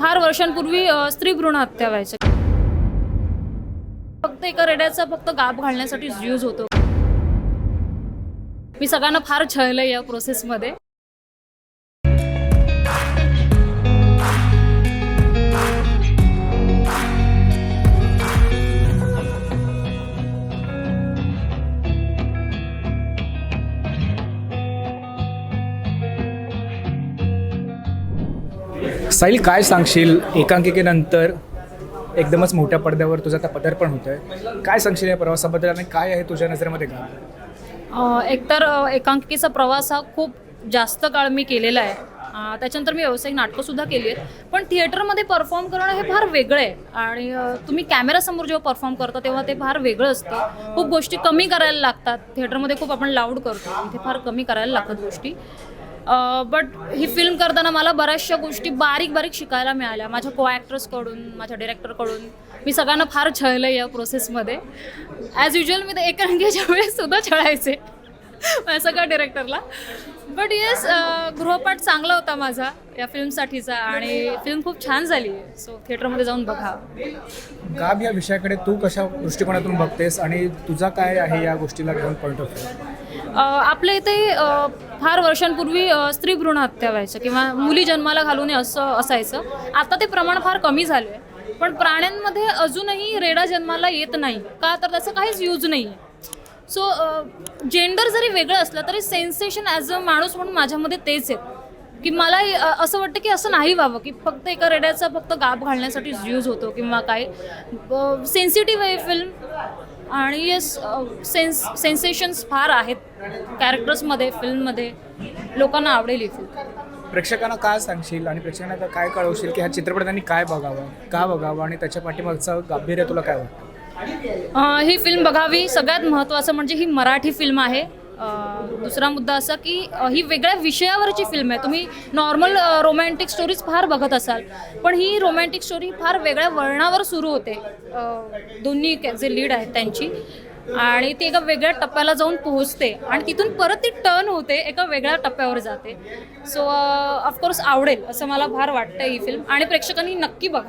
फार वर्षांपूर्वी स्त्री भ्रूण हत्या व्हायच्या फक्त एका रेड्याचा फक्त गाप घालण्यासाठी यूज होतो. मी सगळ्यांना फार छळलं या प्रोसेसमध्ये साईल काय सांगशील? एकांकिकेनंतर एकदमच मोठ्या पडद्यावर तुझं आता पदार्पण होत आहे काय सांगशील या प्रवासाबद्दल आणि काय आहे तुझ्या नजरेमध्ये का एकतर एकांकिकेचा प्रवास हा खूप जास्त काळ मी केलेला आहे. त्याच्यानंतर मी व्यावसायिक नाटकंसुद्धा केली आहेत. पण थिएटरमध्ये परफॉर्म करणं हे फार वेगळं आहे. आणि तुम्ही कॅमेरासमोर जेव्हा परफॉर्म करता तेव्हा ते फार वेगळं असतं. खूप गोष्टी कमी करायला लागतात. थिएटरमध्ये खूप आपण लाऊड करतो. इथे फार कमी करायला लागतात गोष्टी. बट ही फिल्म करताना मला बऱ्याचशा गोष्टी बारीक बारीक शिकायला मिळाल्या. माझ्या को ॲक्टर्सकडून माझ्या डिरेक्टरकडून मी सगळ्यांना फार छळलं या प्रोसेसमध्ये ॲज युजल मी ते एकांकीच्या वेळेस सुद्धा छळायचे. सगळ्या डिरेक्टरला बट येस गृहपाठ चांगला होता माझा या फिल्मसाठीचा आणि फिल्म खूप छान झाली सो थिएटरमध्ये जाऊन बघा गाब या विषयाकडे तू कशा दृष्टिकोनातून बघतेस आणि तुझा काय आहे या गोष्टीला घेऊन पॉईंट ऑफ आपल्या इथे फार वर्षांपूर्वी स्त्री भ्रूण हत्या व्हायच्या किंवा मुली जन्माला घालू नये असं असायचं. आता ते प्रमाण फार कमी झालं आहे पण प्राण्यांमध्ये अजूनही रेडा जन्माला येत नाही. का तर त्याचं काहीच यूज नाही आहे सो जेंडर जरी वेगळं असलं तरी सेन्सेशन ॲज अ माणूस म्हणून माझ्यामध्ये तेच आहेत. की मला असं वाटतं की असं नाही व्हावं की फक्त एका रेड्याचा फक्त गाप घालण्यासाठी यूज होतो किंवा काय सेन्सिटिव्ह आहे फिल्म आणि येस सेन्स सेन्सेशन्स फार आहेत कॅरेक्टर्समध्ये फिल्ममध्ये लोकांना आवडेल ही फिल्म प्रेक्षकांना काय सांगशील आणि प्रेक्षकांना काय कळवशील की हा चित्रपट त्यांनी काय बघावं का बघावं आणि त्याच्या पाठीमागचं गांभीर्य तुला काय वाटतं? ही फिल्म बघावी सगळ्यात महत्त्वाचं म्हणजे ही मराठी फिल्म आहे. दुसरा मुद्दा असा की ही वेगळ्या विषयावरची फिल्म आहे. तुम्ही नॉर्मल रोमॅन्टिक स्टोरीज फार बघत असाल. पण ही रोमॅन्टिक स्टोरी फार वेगळ्या वळणावर सुरू होते. दोन्ही जे लीड आहेत त्यांची. आणि ती एका वेगळ्या टप्प्याला जाऊन पोहोचते. आणि तिथून परत ती टर्न होते एका वेगळ्या टप्प्यावर जाते. सो ऑफकोर्स आवडेल असं मला फार वाटतं ही फिल्म आणि प्रेक्षकांनी नक्की बघा.